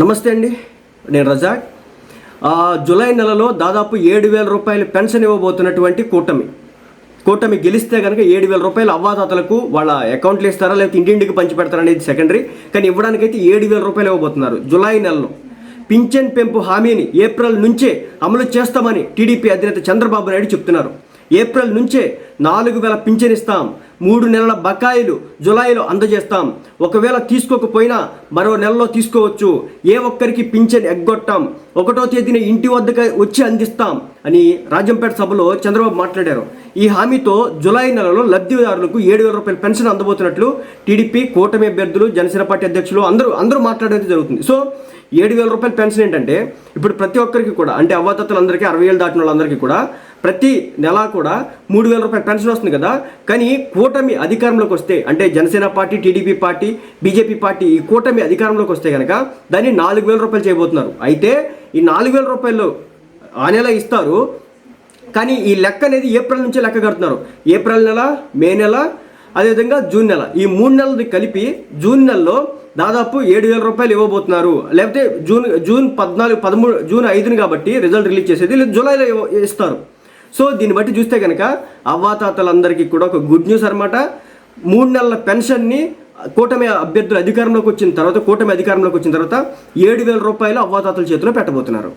నమస్తే అండి. నేను రజాక్. జూలై నెలలో దాదాపు ఏడు వేల రూపాయలు పెన్షన్ ఇవ్వబోతున్నటువంటి కూటమి. కూటమి గెలిస్తే కనుక ఏడు వేల రూపాయలు అవ్వాతాతలకు వాళ్ళ అకౌంట్లు ఇస్తారా లేకపోతే ఇంటింటికి పంచి పెడతారా అనేది సెకండరీ కానీ ఇవ్వడానికైతే ఏడు వేల రూపాయలు ఇవ్వబోతున్నారు జూలై నెలలో. పింఛన్ పెంపు హామీని ఏప్రిల్ నుంచే అమలు చేస్తామని టీడీపీ అధినేత చంద్రబాబు నాయుడు చెప్తున్నారు. ఏప్రిల్ నుంచే నాలుగు వేల పింఛన్ ఇస్తాం. మూడు నెలల బకాయిలు జులైలో అందజేస్తాం. ఒకవేళ తీసుకోకపోయినా మరో నెలలో తీసుకోవచ్చు. ఏ ఒక్కరికి పింఛన్ ఎగ్గొట్టాం. ఒకటో తేదీన ఇంటి వద్దకు వచ్చి అందిస్తాం అని రాజంపేట సభలో చంద్రబాబు మాట్లాడారు. ఈ హామీతో జులై నెలలో లబ్ధిదారులకు ఏడు వేల రూపాయల పెన్షన్ అందబోతున్నట్లు టీడీపీ కూటమి అభ్యర్థులు జనసేన పార్టీ అధ్యక్షులు అందరూ అందరూ మాట్లాడేది జరుగుతుంది. సో ఏడు వేల రూపాయల పెన్షన్ ఏంటంటే ఇప్పుడు ప్రతి ఒక్కరికి కూడా అంటే అవ్వాతత్తులందరికీ అరవై వేలు దాటిన వాళ్ళందరికీ కూడా ప్రతి నెల కూడా మూడు వేల రూపాయల పెన్షన్ వస్తుంది కదా. కానీ కూటమి అధికారంలోకి వస్తే అంటే Janasena party TDP party BJP party ఈ కూటమి అధికారంలోకి వస్తే కనుక దాన్ని నాలుగు వేల రూపాయలు చేయబోతున్నారు. అయితే ఈ నాలుగు వేల రూపాయలు ఆ నెల ఇస్తారు. కానీ ఈ లెక్క అనేది ఏప్రిల్ నుంచే లెక్క కడుతున్నారు. ఏప్రిల్ నెల మే నెల అదేవిధంగా జూన్ నెల. ఈ మూడు నెలలు కలిపి జూన్ నెలలో దాదాపు ఏడు వేల రూపాయలు ఇవ్వబోతున్నారు. లేకపోతే జూన్ జూన్ పద్నాలుగు పదమూడు జూన్ ఐదుని కాబట్టి రిజల్ట్ రిలీజ్ చేసేది జూలైలో ఇస్తారు. సో దీన్ని బట్టి చూస్తే కనుక అవ్వాతాతలందరికీ కూడా ఒక గుడ్ న్యూస్ అనమాట మూడు నెలల పెన్షన్ని కూటమి అభ్యర్థులు అధికారంలోకి వచ్చిన తర్వాత కూటమి అధికారంలోకి వచ్చిన తర్వాత ఏడు వేల రూపాయలు అవ్వాతాతల చేతిలో పెట్టబోతున్నారు.